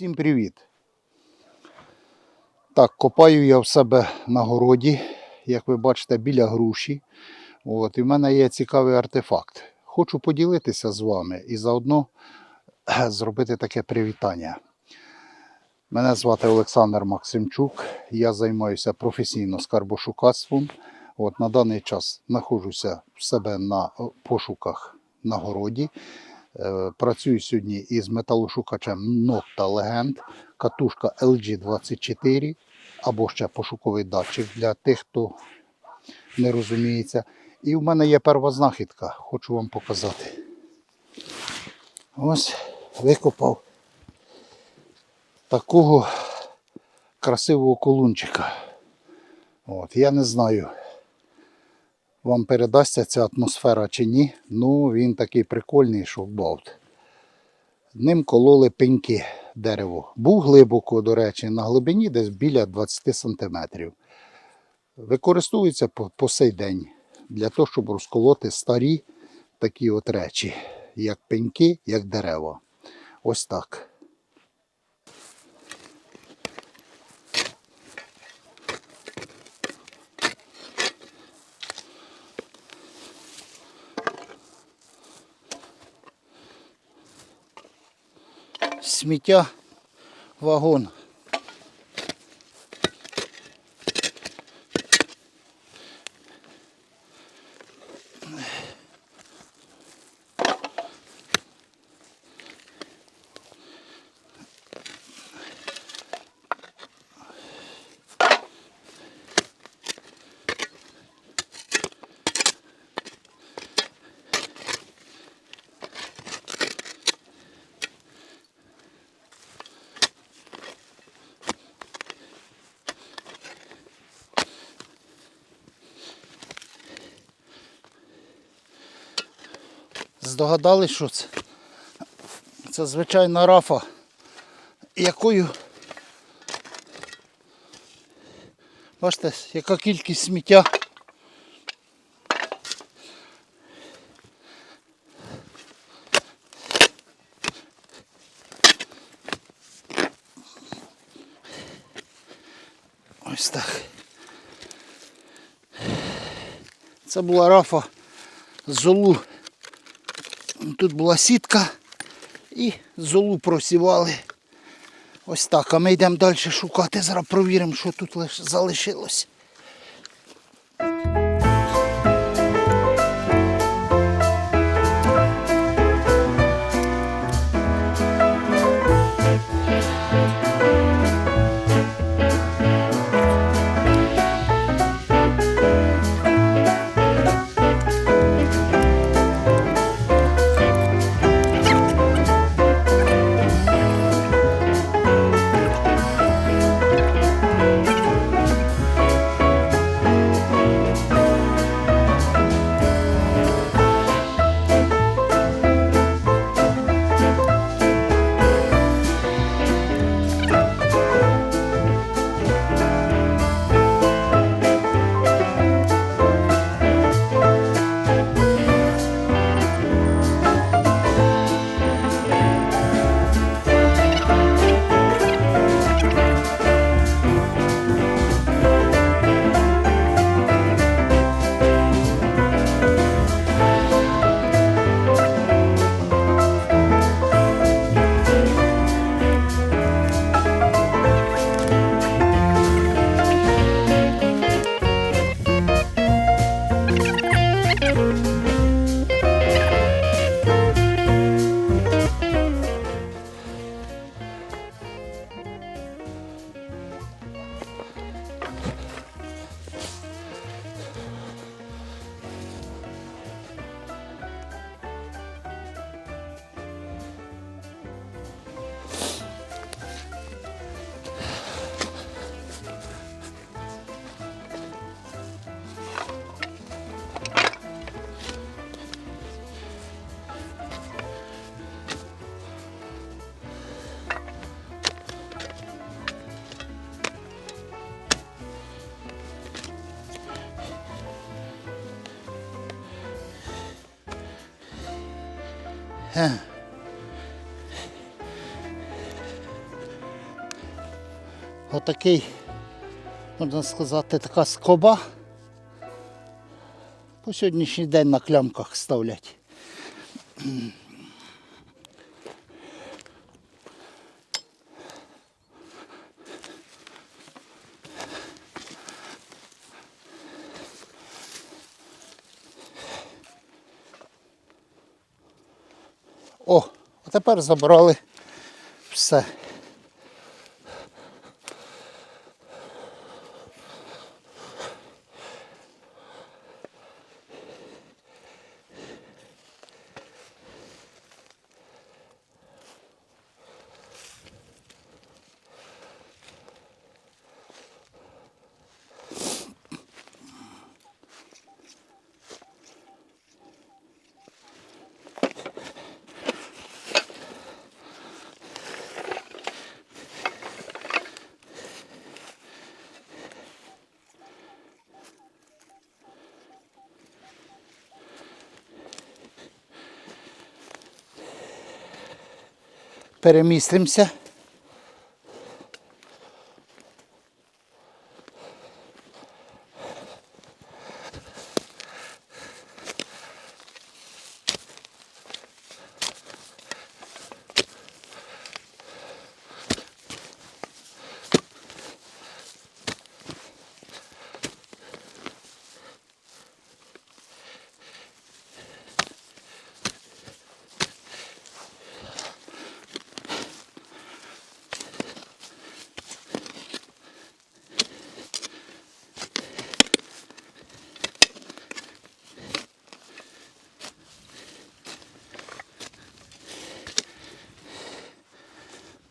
Всім привіт! Так, копаю я в себе на городі, як ви бачите, біля груші. От, і в мене є цікавий артефакт. Хочу поділитися з вами і заодно зробити таке привітання. Мене звати Олександр Максимчук. Я займаюся професійно скарбошукацтвом. От, на даний час знаходжуся в себе на пошуках на городі. Е, Працюю сьогодні із металошукачем Nocta Legend, катушка LG24 або ще пошуковий датчик для тих, хто не розуміється. І в мене є перша знахідка, хочу вам показати. Ось викопав такого красивого колунчика. От, я не знаю, вам передасться ця атмосфера чи ні. Ну, він такий прикольний, що бавт. Ним кололи пеньки дерево. Був глибоко, до речі, на глибині десь біля 20 см. Використовується по, по сей день для того, щоб розколоти старі такі от речі, як пеньки, як дерева. Ось так. Сміття вагон. Здогадались, що це? Це звичайна рафа, якою. Бачите, яка кількість сміття. Ось так. Це була рафа з золу. Тут була сітка і золу просівали. Ось так. А ми йдемо далі шукати. Зараз провіримо, що тут залишилось. Отакий, можна сказати, така скоба. По сьогоднішній день на клямках ставлять. О, а тепер забрали все. Перемістимося.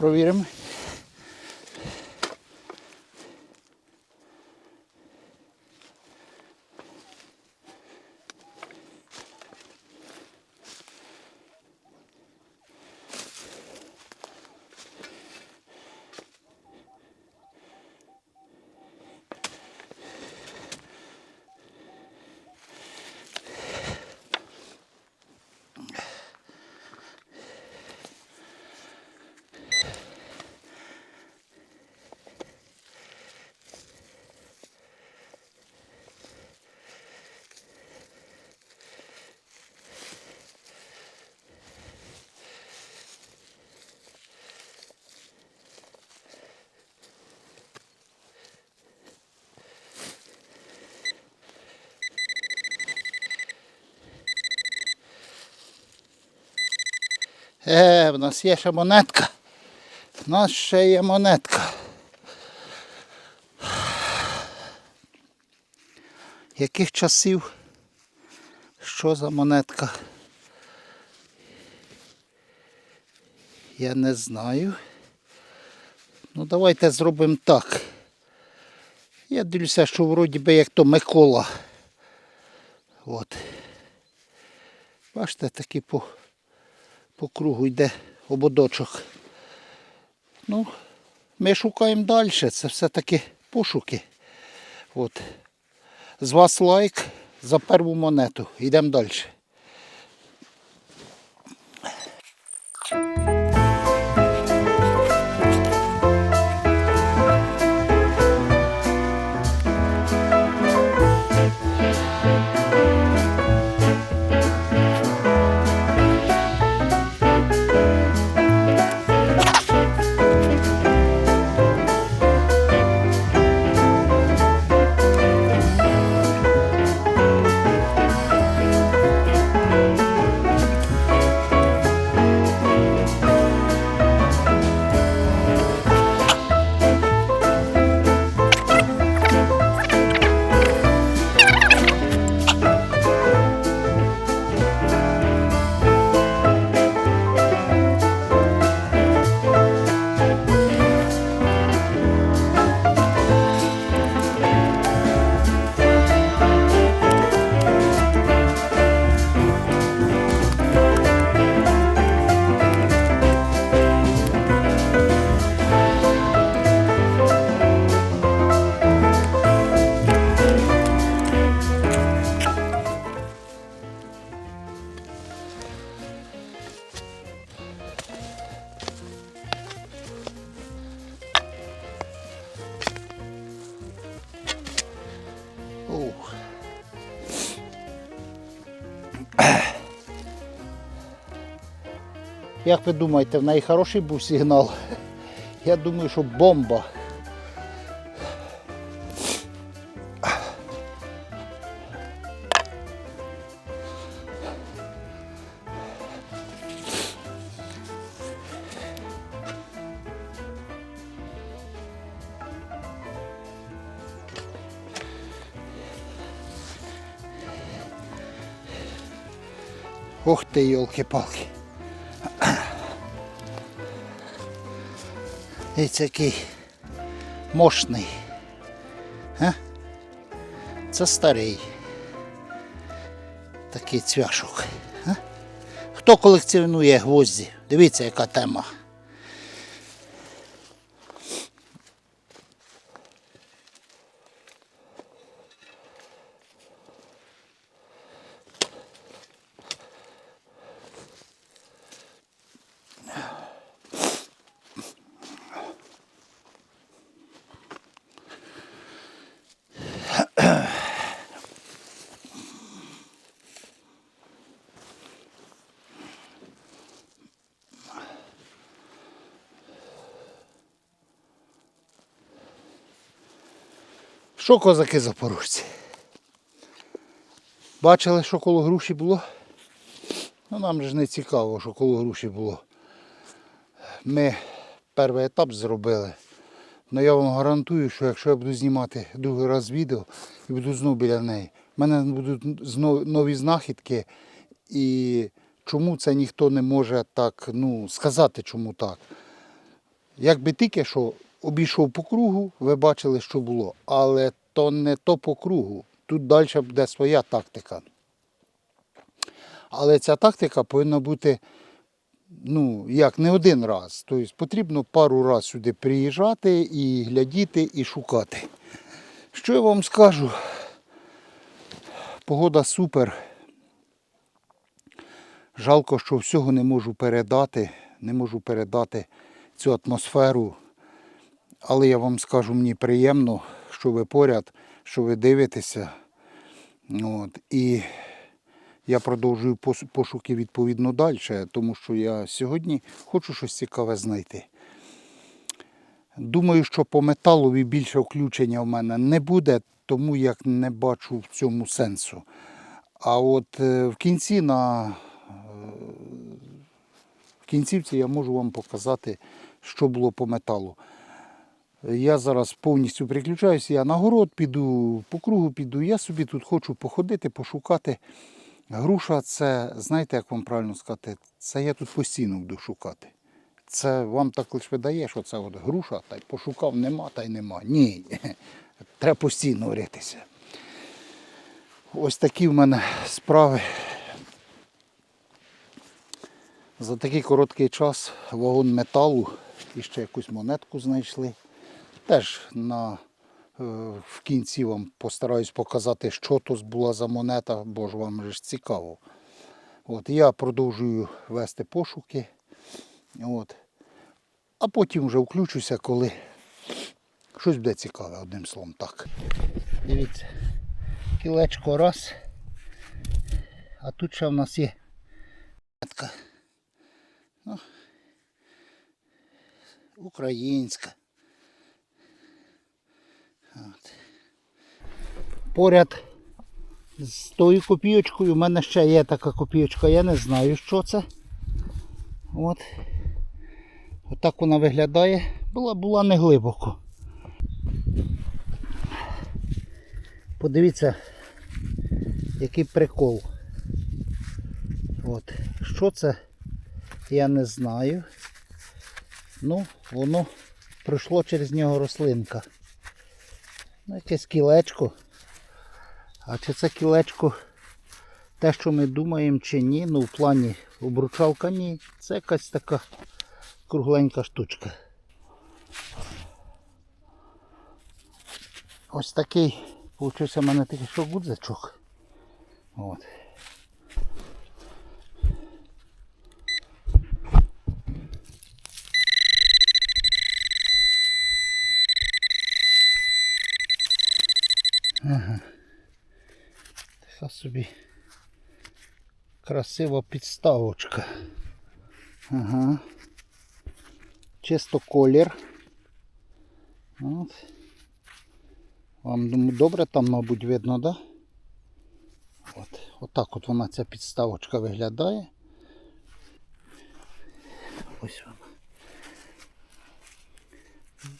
Провіримо. Е, в нас є ще монетка. У нас ще є монетка. Яких часів? Що за монетка? Я не знаю. Ну давайте зробимо так. Я дивлюся, що вроді би як то Микола. От. Бачите, такі по по кругу йде ободочок. Ну, ми шукаємо далі. Це все-таки пошуки. От. З вас лайк за перву монету. Йдемо далі. Як ви думаєте, в неї хороший був сигнал? Я думаю, що бомба. Ух ти, йолки-палки. Це який мощний. А? Це старий. Такий цвяшок. А? Хто колекціонує гвозді? Дивіться, яка тема. Що козаки запорожці? Бачили, що коло груші було? Ну нам же не цікаво, що коло груші було. Ми перший етап зробили. Але я вам гарантую, що якщо я буду знімати другий раз відео і буду знову біля неї, в мене будуть нові знахідки. І чому це ніхто не може так ну, сказати, чому так. Якби тільки що обійшов по кругу, ви бачили, що було. Але то не то по кругу. Тут далі буде своя тактика. Але ця тактика повинна бути ну, як не один раз. Тобто потрібно пару разів сюди приїжджати і глядіти, і шукати. Що я вам скажу? Погода супер. Жалко, що всього не можу передати, не можу передати цю атмосферу. Але я вам скажу, мені приємно, що ви поряд, що ви дивитеся. От. І я продовжую пошуки відповідно далі, тому що я сьогодні хочу щось цікаве знайти. Думаю, що по металові більше включення в мене не буде, тому як не бачу в цьому сенсу. А от е, в кінці на е, в кінцівці я можу вам показати, що було по металу. Я зараз повністю переключаюся, я на город піду, по кругу піду. Я собі тут хочу походити, пошукати. Груша це, знаєте, як вам правильно сказати, це я тут постійно буду шукати. Це вам так лише видає, що це от груша, та й пошукав, нема, та й нема. Ні. Треба постійно ритися. Ось такі в мене справи. За такий короткий час вагон металу і ще якусь монетку знайшли. Теж на, е, в кінці вам постараюсь показати, що то була за монета, бо ж вам ж цікаво. От, я продовжую вести пошуки. От. А потім вже включуся, коли щось буде цікаве, одним словом так. Дивіться, кілечко раз. А тут ще в нас є монетка. Ну, українська. От. Поряд з тою копійочкою в мене ще є така копійочка, я не знаю, що це. От. Отак вона виглядає. Була, була не глибоко. Подивіться, який прикол. От. Що це, я не знаю. Ну, воно пройшло через нього рослинка. Ну, якесь кілечко. А чи це кілечко те, що ми думаємо, чи ні, ну в плані обручалка ні. Це якась така кругленька штучка. Ось такий, получився в мене такий що гудзачок. От. Така собі красива підставочка. Ага. Чисто колір. От. Вам добре там, мабуть, видно, да? От. Отак от вона ця підставочка виглядає. Ось вона.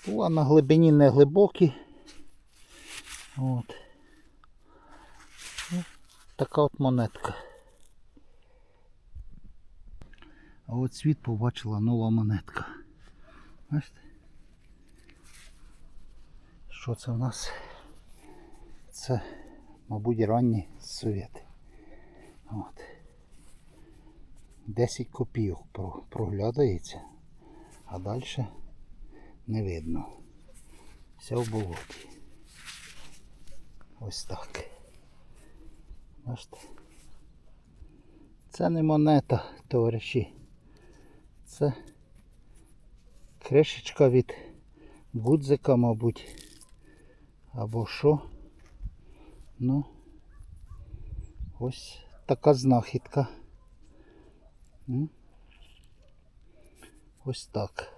Була на глибині не глибокі. От. Така от монетка. А от світ побачила нова монетка. Бачите? Що це в нас? Це, мабуть, ранні совєти. От. 10 копійок проглядається, а далі не видно. Все в болоті. Ось так. Бачите? Це не монета, товариші. Це кришечка від гудзика, мабуть. Або що. Ну, ось така знахідка. Ось так.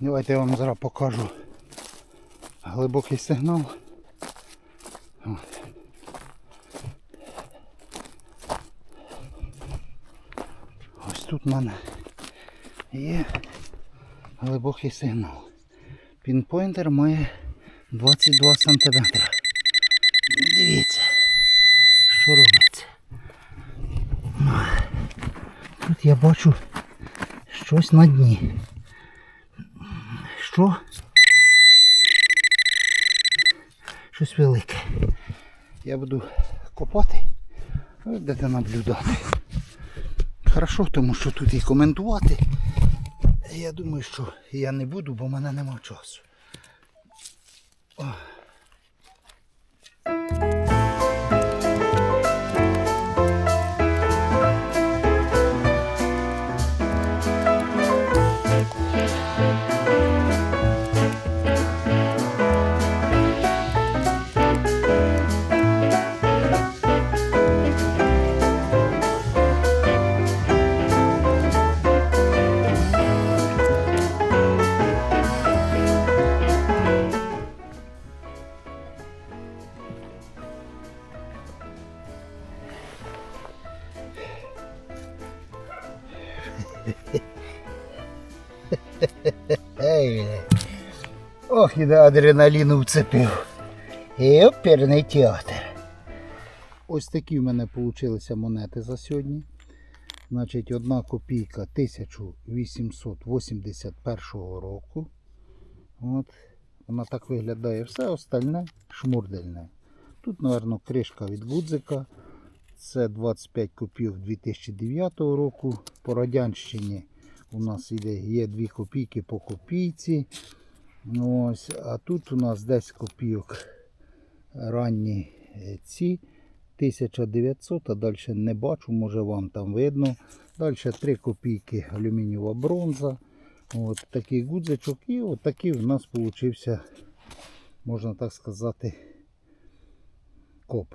Давайте я вам зараз покажу глибокий сигнал. От. Ось тут в мене є глибокий сигнал. Пінпойнтер має 22 см. Дивіться, що робиться. Тут я бачу щось на дні. Що? Щось велике. Я буду копати, будете наблюдати. Хорошо, тому що тут і коментувати. Я думаю, що я не буду, бо в мене нема часу. О. До адреналіну вцепив. І оперний театр. Ось такі в мене получилися монети за сьогодні. Значить, одна копійка 1881 року. От. Вона так виглядає. Все остальне шмурдельне. Тут, мабуть, кришка від гудзика. Це 25 копійок 2009 року. По радянщині у нас є 2 копійки по копійці. Ось, а тут у нас 10 копійок ранні е, ці 1900, а далі не бачу, може вам там видно. Далі 3 копійки алюмінієва бронза. От такий гудзичок. І от такий у нас получився, можна так сказати, коп.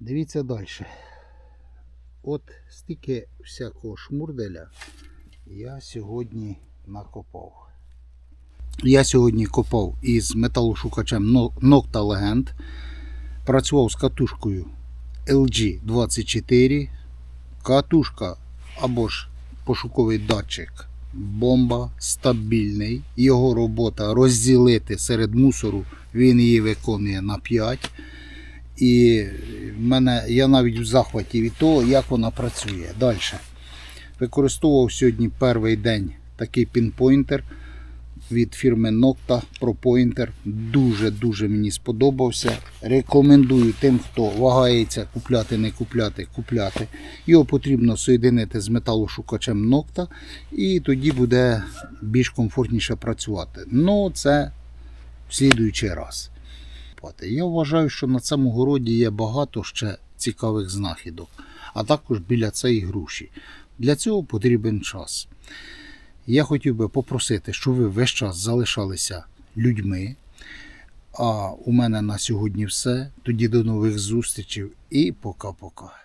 Дивіться далі. От стільки всякого шмурделя я сьогодні накопав. Я сьогодні копав із металошукачем Nocta Legend. Працював з катушкою LG24. Катушка або ж пошуковий датчик. Бомба стабільний. Його робота розділити серед мусору. Він її виконує на 5. І в мене, я навіть в захваті від того, як вона працює. Далі. Використовував сьогодні перший день такий пінпойнтер від фірми Nocta Pro Pointer. Дуже-дуже мені сподобався. Рекомендую тим, хто вагається купляти, не купляти, купляти. Його потрібно соєдинити з металошукачем Nocta і тоді буде більш комфортніше працювати. Ну, це в слідуючий раз. Я вважаю, що на цьому городі є багато ще цікавих знахідок, а також біля цієї груші. Для цього потрібен час. Я хотів би попросити, щоб ви весь час залишалися людьми. А у мене на сьогодні все. Тоді до нових зустрічей і пока-пока.